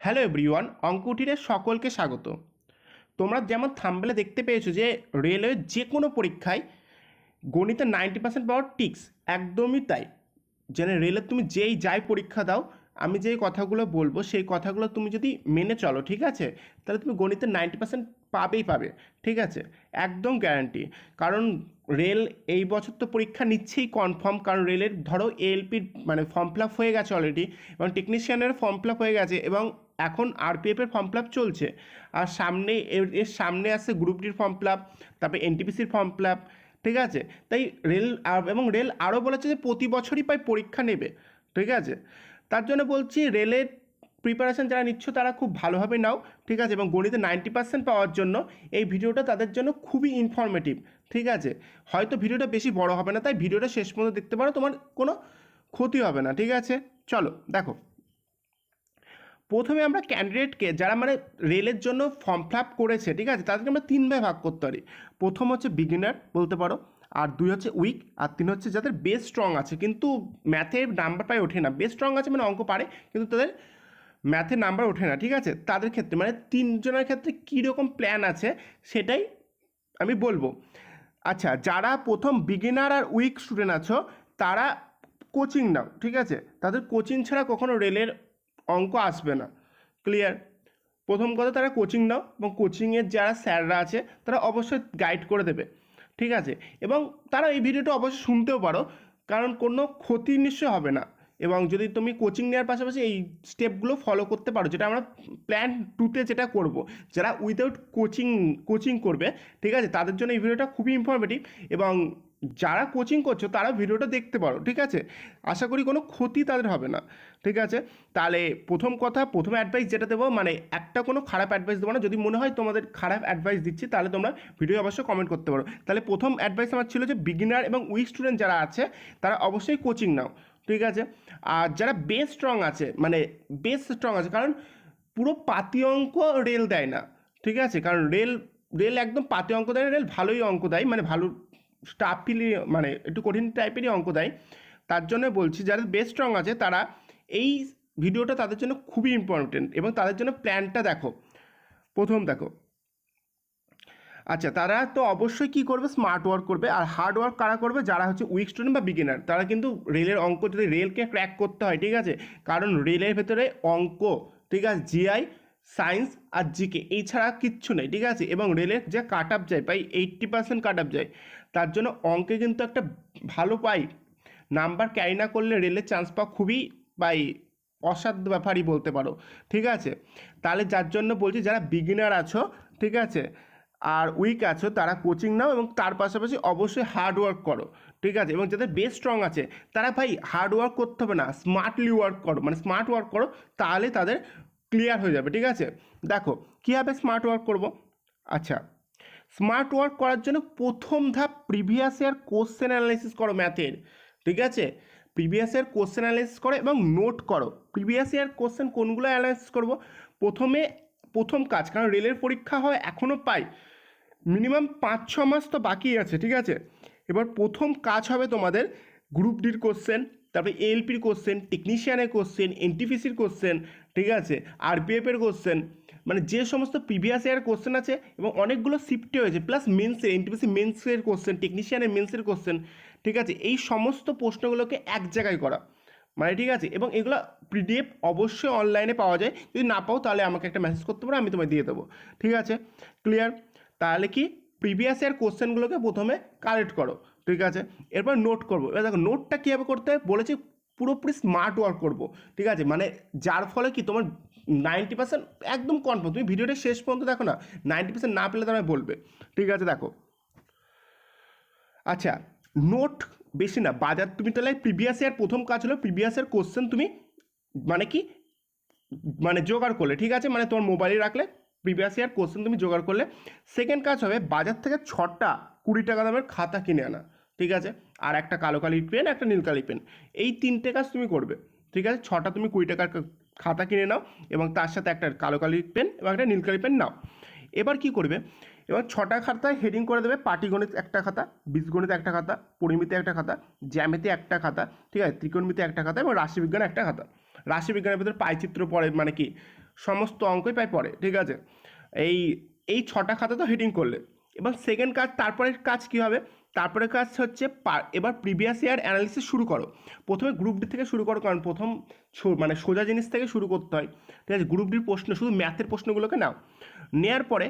Hello everyone অঙ্কুটিরে সকলকে স্বাগত। তোমরা যেমন থাম্বেলে দেখতে পেয়েছ যে রেলওয়ে যে কোনো পরীক্ষায় গণিতে নাইনটি পার্সেন্ট পাওয়ার টিক্স একদমই তাই। যেন রেলে তুমি যেই যাই পরীক্ষা দাও, আমি যেই কথাগুলো বলব, সেই কথাগুলো তুমি যদি মেনে চলো, ঠিক আছে? তাহলে তুমি গণিতে নাইনটি পার্সেন্ট পাবেই পাবে, ঠিক আছে? একদম গ্যারান্টি কারণ রেল এই বছর তো পরীক্ষা নিচ্ছেই কনফার্ম কারণ রেলের ধরো এএলপির মানে ফর্ম ফিল আপ হয়ে গেছে অলরেডি এবং টেকনিশিয়ানের ফর্ম ফিল আপ হয়ে গেছে, এবং এখন আরপিএফের ফর্ম ফিল আপ চলছে। আর সামনে এর সামনে আসছে গ্রুপ ডির ফর্ম ফিল আপ তারপরে এনটিপিসির ফর্ম ফিল আপ ঠিক আছে? তাই রেল এবং রেল আরও বলেছে যে প্রতি বছরই প্রায় পরীক্ষা নেবে, ঠিক আছে? তার জন্য বলছি রেলের প্রিপারেশন যারা নিচ্ছ তারা খুব ভালোভাবে নাও, ঠিক আছে? এবং গণিতে নাইনটি পার্সেন্ট পাওয়ার জন্য এই ভিডিওটা তাদের জন্য খুবই ইনফরমেটিভ ঠিক আছে? হয়তো ভিডিওটা বেশি বড় হবে না, তাই ভিডিওটা শেষ পর্যন্ত দেখতে পারো, তোমার কোনো ক্ষতি হবে না, ঠিক আছে? চলো, দেখো। প্রথমে আমরা ক্যান্ডিডেটকে যারা মানে রেলের জন্য ফর্ম ফিল আপ করেছে, ঠিক আছে? তাদেরকে আমরা তিন ভাগে ভাগ করতে পারি। প্রথম হচ্ছে বিগিনার বলতে পারো, আর দুই হচ্ছে উইক আর তিন হচ্ছে যাদের বেস স্ট্রং আছে। কিন্তু ম্যাথে নাম্বার পায় ওঠে না। বেস স্ট্রং আছে মানে অঙ্ক পারে, কিন্তু তাদের ম্যাথে নাম্বার ওঠে না, ঠিক আছে? তাদের ক্ষেত্রে মানে তিনজনের ক্ষেত্রে কীরকম প্ল্যান আছে সেটাই আমি বলব। আচ্ছা যারা প্রথম বিগিনার আর উইক স্টুডেন্ট আছো, তারা কোচিং নাও, ঠিক আছে? তাদের কোচিং ছাড়া কখনো রেলের অঙ্ক আসবে না। ক্লিয়ার প্রথম কথা তারা কোচিং নাও এবং কোচিংয়ের যারা স্যাররা আছে, তারা অবশ্যই গাইড করে দেবে। ঠিক আছে? এবং তারা এই ভিডিওটা অবশ্যই শুনতেও পারো, কারণ কোনো ক্ষতি নিশ্চয় হবে না। এবং যদি তুমি কোচিং নেওয়ার পাশাপাশি এই স্টেপগুলো ফলো করতে পারো, যেটা আমরা প্ল্যান টুতে যেটা করব, যারা উইদাউট কোচিং কোচিং করবে, ঠিক আছে? তাদের জন্য এই ভিডিওটা খুবই ইনফরমেটিভ এবং যারা কোচিং করছ তারা ভিডিওটা দেখতে পারো, ঠিক আছে? আশা করি কোনো ক্ষতি তাদের হবে না, ঠিক আছে? তাহলে প্রথম কথা, প্রথম অ্যাডভাইস যেটা দেবো মানে একটা কোনো খারাপ অ্যাডভাইস দেবো না, যদি মনে হয় তোমাদের খারাপ অ্যাডভাইস দিচ্ছি, তাহলে তোমরা ভিডিও অবশ্যই কমেন্ট করতে পারো। তাহলে প্রথম অ্যাডভাইস আমার ছিল যে বিগিনার এবং উইক স্টুডেন্ট যারা আছে, তারা অবশ্যই কোচিং নাও, ঠিক আছে? আর যারা বেস স্ট্রং আছে মানে বেস স্ট্রং আছে, কারণ পুরো পাতি অঙ্ক রেল দেয় না, ঠিক আছে? কারণ রেল রেল একদম পাতি অঙ্ক দেয় রেল ভালোই অঙ্ক দেয় মানে ভালো স্টাফিলি মানে একটু কঠিন টাইপেরই অঙ্ক দেয়। তার জন্য বলছি, যারা বেস স্ট্রং আছে, তারা এই ভিডিওটা তাদের জন্য খুবই ইম্পর্টেন্ট এবং তাদের জন্য প্ল্যানটা দেখো। প্রথম দেখো। আচ্ছা তারা তো অবশ্যই কি করবে? স্মার্ট ওয়ার্ক করবে। আর হার্ড ওয়ার্ক কারা করবে? যারা হচ্ছে উইক স্টুডেন্ট বা বিগিনার তারা কিন্তু রেলের অঙ্ক যদি রেলকে ক্র্যাক করতে হয়, ঠিক আছে? কারণ রেলের ভেতরে অঙ্ক, ঠিক আছে? জিআই সায়েন্স আর জিকে, এই ছাড়া কিচ্ছু নেই, ঠিক আছে? এবং রেলের যে কাট আপ যায়, প্রায় এইট্টি পার্সেন্ট কাট আপ যায়, তার জন্য অঙ্কে কিন্তু একটা ভালো পাই। নাম্বার ক্যারি না করলে রেলের চান্স পাওয়া খুবই পাই অসাধ্য ব্যাপারই বলতে পারো, ঠিক আছে? তাহলে যার জন্য বলছি, যারা বিগিনার আছো, ঠিক আছে, আর উইক আছো, তারা কোচিং নাও এবং তার পাশাপাশি অবশ্যই হার্ডওয়ার্ক করো, ঠিক আছে? এবং যাদের বেস স্ট্রং আছে, তারা ভাই হার্ড ওয়ার্ক করতে হবে না স্মার্টলি ওয়ার্ক করো মানে স্মার্ট ওয়ার্ক করো, তাহলে তাদের ক্লিয়ার হয়ে যাবে, ঠিক আছে? দেখো, কীভাবে স্মার্ট ওয়ার্ক করব? আচ্ছা স্মার্ট ওয়ার্ক করার জন্য প্রথম ধাপ প্রিভিয়াস ইয়ার কোশ্চেন অ্যানালাইসিস করো ম্যাথের ঠিক আছে? প্রিভিয়াস ইয়ার কোশ্চেন অ্যানালাইসিস করো এবং নোট করো প্রিভিয়াস ইয়ার কোশ্চেন কোনগুলো অ্যানালাইসিস করব? প্রথমে, প্রথম কাজ, কারণ রেলের পরীক্ষা হয় এখনও পাই মিনিমাম পাঁচ, ছ মাস তো বাকি আছে, ঠিক আছে? এবার প্রথম কাজ হবে তোমাদের গ্রুপ ডির কোশ্চেন তারপরে এলপির কোশ্চেন টেকনিশিয়ানের কোশ্চেন এনটিপিসির কোশ্চেন ঠিক আছে? আরপিএফের কোশ্চেন মানে যে সমস্ত প্রিভিয়াস ইয়ার কোশ্চেন আছে এবং অনেকগুলো শিফটে হয়েছে প্লাস মেন্সের এনটিপিসি মেন্সের কোশ্চেন টেকনিশিয়ানের মেন্সের কোশ্চেন ঠিক আছে? এই সমস্ত প্রশ্নগুলোকে এক জায়গায় করা। মানে ঠিক আছে? এবং এগুলো পিডিএফ অবশ্যই অনলাইনে পাওয়া যায়। যদি না পাও, তাহলে আমাকে একটা মেসেজ করতে পারো, আমি তোমায় দিয়ে দেবো। ঠিক আছে? ক্লিয়ার তাহলে কি? প্রিভিয়াস ইয়ার কোশ্চেনগুলোকে প্রথমে কালেক্ট করো। ঠিক আছে? এরপর নোট করব। এবার দেখো নোটটা কীভাবে করতে হয়? বলেছি পুরোপুরি স্মার্ট ওয়ার্ক করব, ঠিক আছে? মানে যার ফলে কি তোমার নাইনটি পার্সেন্ট একদম কনফার্ম তুমি ভিডিওটা শেষ পর্যন্ত দেখো না নাইনটি পার্সেন্ট না পেলে তোমায় বলবে, ঠিক আছে? দেখো। আচ্ছা নোট বেশি না, বাজার তুমি তাহলে প্রিভিয়াস ইয়ার প্রথম কাজ হলো প্রিভিয়াস ইয়ার কোশ্চেন তুমি মানে কি? মানে জোগাড় করলে, ঠিক আছে? মানে তোমার মোবাইলে রাখলে প্রিভিয়াস ইয়ার কোশ্চেন তুমি জোগাড় করলে। সেকেন্ড কাজ হবে, বাজার থেকে ছটা কুড়ি টাকা দামের খাতা কিনে আনা, ঠিক আছে? আর একটা কালো কালির পেন একটা নীল কালি পেন এই তিনটে কাজ তুমি করবে। ঠিক আছে? ছটা তুমি কুড়ি টাকার খাতা কিনে নাও এবং তার সাথে একটা কালো কালি পেন এবং একটা নীল কালি পেন নাও। এবার কি করবে? এবার ছটা খাতায় হেডিং করে দেবে পাটিগণিত একটা খাতা, বীজগণিত একটা খাতা, পরিমিতি একটা খাতা, জ্যামিতি একটা খাতা, ঠিক আছে? ত্রিকোণমিতি একটা খাতা এবং রাশিবিজ্ঞান একটা খাতা। রাশিবিজ্ঞানের ভিতরে পাইচিত্র পড়ে মানে কি? সমস্ত অঙ্কই প্রায় পড়ে, ঠিক আছে? এই এই ছটা খাতা তো হেডিং করলে। এবার সেকেন্ড কাজ, তারপরের কাজ কী হবে? তারপরে কাজ হচ্ছে এবার প্রিভিয়াস ইয়ার অ্যানালিসিস শুরু করো। প্রথমে গ্রুপ ডি থেকে শুরু করো, কারণ প্রথম মানে সোজা জিনিস থেকে শুরু করতে হয়। ঠিক আছে গ্রুপ ডির প্রশ্ন, শুধু ম্যাথের প্রশ্নগুলোকে নাও। নেওয়ার পরে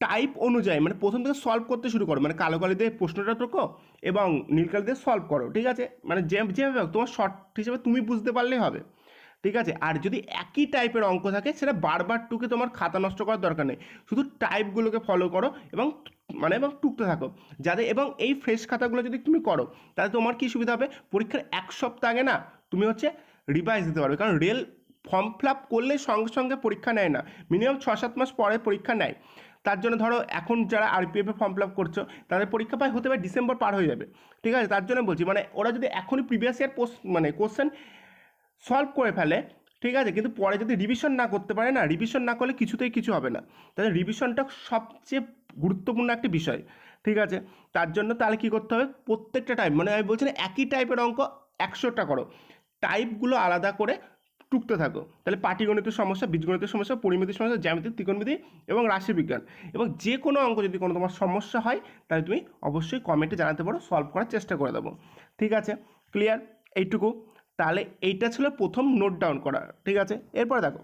টাইপ অনুযায়ী মানে প্রথম থেকে সলভ করতে শুরু করো মানে কালো কালি দিয়ে প্রশ্নটা তোকো এবং নীল কালি দিয়ে সলভ করো, ঠিক আছে? মানে যে, যেভাবে তোমার শর্ট হিসেবে তুমি বুঝতে পারলেই হবে। ঠিক আছে? আর যদি একই টাইপের অঙ্ক থাকে, সেটা বারবার টুকে তোমার খাতা নষ্ট করার দরকার নেই। শুধু টাইপগুলোকে ফলো করো এবং মানে এবং টুকতে থাকো। যাতে এবং এই ফ্রেশ খাতাগুলো যদি তুমি করো, তাহলে তোমার কী সুবিধা হবে? পরীক্ষার এক সপ্তাহ আগে না, তুমি হচ্ছে রিভাইজ দিতে পারবে। কারণ রেল ফর্ম ফিল আপ করলে সঙ্গে সঙ্গে পরীক্ষা নেয় না। মিনিমাম ছ সাত মাস পরে পরীক্ষা নেয়। তার জন্য ধরো, এখন যারা আরপিএফে ফর্ম ফিল আপ করছ, তাদের পরীক্ষা প্রায় হতে পারে ডিসেম্বর পার হয়ে যাবে। ঠিক আছে? তার জন্য বলছি মানে ওরা যদি এখনই প্রিভিয়াস ইয়ার পোস্ট মানে কোশ্চেন সলভ করে ফেলে, ঠিক আছে? কিন্তু পরে যদি রিভিশন না করতে পারে না রিভিশন না করলে কিছুতেই কিছু হবে না। তাহলে রিভিশনটা সবচেয়ে গুরুত্বপূর্ণ একটি বিষয়, ঠিক আছে? তার জন্য তাহলে কী করতে হবে? প্রত্যেকটা টাইপ মানে আমি বলছি একই টাইপের অঙ্ক একশোটা করো। টাইপগুলো আলাদা করে টুকতে থাকো। তাহলে পাটিগণিতের সমস্যা, বীজগণিতের সমস্যা, পরিমিতির সমস্যা, জ্যামিতি, ত্রিকোণমিতি এবং রাশিবিজ্ঞান। এবং যে কোনো অঙ্ক যদি কোনো তোমার সমস্যা হয়, তাহলে তুমি অবশ্যই কমেন্টে জানাতে পারো সলভ করার চেষ্টা করে দেবো। ঠিক আছে? ক্লিয়ার এইটুকু। তাহলে এইটা ছিল প্রথম নোট ডাউন করা, ঠিক আছে? এরপরে দেখো।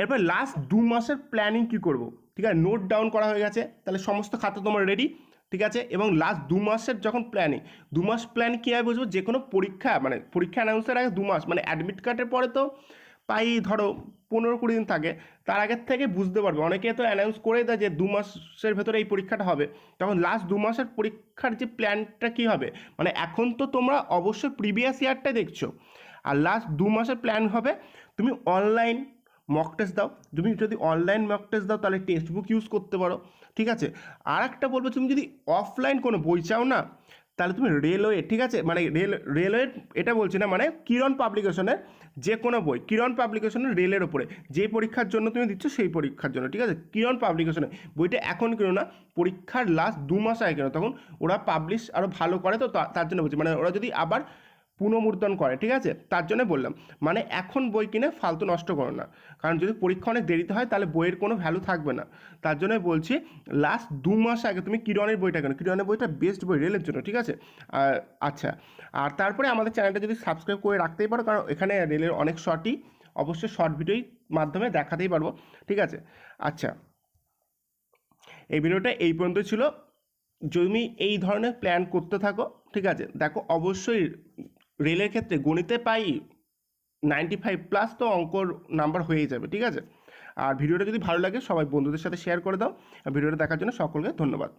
এরপর লাস্ট দু মাসের প্ল্যানিং কী করব? ঠিক আছে নোট ডাউন করা হয়ে গেছে, তাহলে সমস্ত খাতা তোমার রেডি ঠিক আছে? এবং লাস্ট দু মাসের যখন প্ল্যানিং দু মাস প্ল্যান কীভাবে বুঝব? যে কোনো পরীক্ষা মানে পরীক্ষা অ্যানাউন্সের আগে দু মাস মানে অ্যাডমিট কার্ডের পরে তো প্রায় ধরো পনেরো কুড়ি দিন থাকে, তার আগের থেকে বুঝতে পারবে। অনেকে তো অ্যানাউন্স করে দেয় যে দু মাসের ভেতরে এই পরীক্ষাটা হবে। তখন লাস্ট দু মাসের পরীক্ষার যে প্ল্যানটা কী হবে? মানে এখন তো তোমরা অবশ্যই প্রিভিয়াস ইয়ারটা দেখছ। আর লাস্ট দু মাসের প্ল্যান হবে, তুমি অনলাইন মক টেস্ট দাও। তুমি যদি অনলাইন মক টেস্ট দাও, তাহলে টেক্সট বুক ইউজ করতে পারো। ঠিক আছে? আর একটা বলব, তুমি যদি অফলাইন কোনো বই চাও না তাহলে তুমি রেলওয়ে ঠিক আছে? মানে রেল রেলওয়ে এটা বলছি না মানে কিরণ পাবলিকেশনের যে কোনো বই, কিরণ পাবলিকেশনের রেলের ওপরে যে পরীক্ষার জন্য তুমি দিচ্ছ, সেই পরীক্ষার জন্য, ঠিক আছে? কিরণ পাবলিকেশনের বইটা এখন কেন না, পরীক্ষার লাস্ট দু মাস আগে কেন, তখন ওরা পাবলিশ আরও ভালো করে তো, তার জন্য বলছি। মানে ওরা যদি আবার পুনঃমুদ্রণ করে, ঠিক আছে? তার জন্য বললাম। মানে এখন বই কিনে ফালতু নষ্ট করো না। কারণ যদি পরীক্ষা অনেক দেরিতে হয়, তাহলে বইয়ের কোনো ভ্যালু থাকবে না। তার জন্য বলছি লাস্ট দু মাস আগে তুমি কিরণের বইটা কেন? কিরণের বইটা বেস্ট বই রেলের জন্য, ঠিক আছে? আচ্ছা। আর তারপরে আমাদের চ্যানেলটা যদি সাবস্ক্রাইব করে রাখতেই পারো, কারণ এখানে রেলের অনেক শর্টই অবশ্যই শর্ট ভিডিওই মাধ্যমে দেখাতেই পারব, ঠিক আছে? আচ্ছা। এই ভিডিওটা এই পর্যন্ত ছিল। তুমি এই ধরনের প্ল্যান করতে থাকো, ঠিক আছে? দেখো, অবশ্যই রেলের ক্ষেত্রে গণিতে পাই নাইনটি ফাইভ প্লাস তো অঙ্কর নাম্বার হয়েই যাবে, ঠিক আছে? আর ভিডিওটা যদি ভালো লাগে, সবাই বন্ধুদের সাথে শেয়ার করে দাও। আর ভিডিওটা দেখার জন্য সকলকে ধন্যবাদ।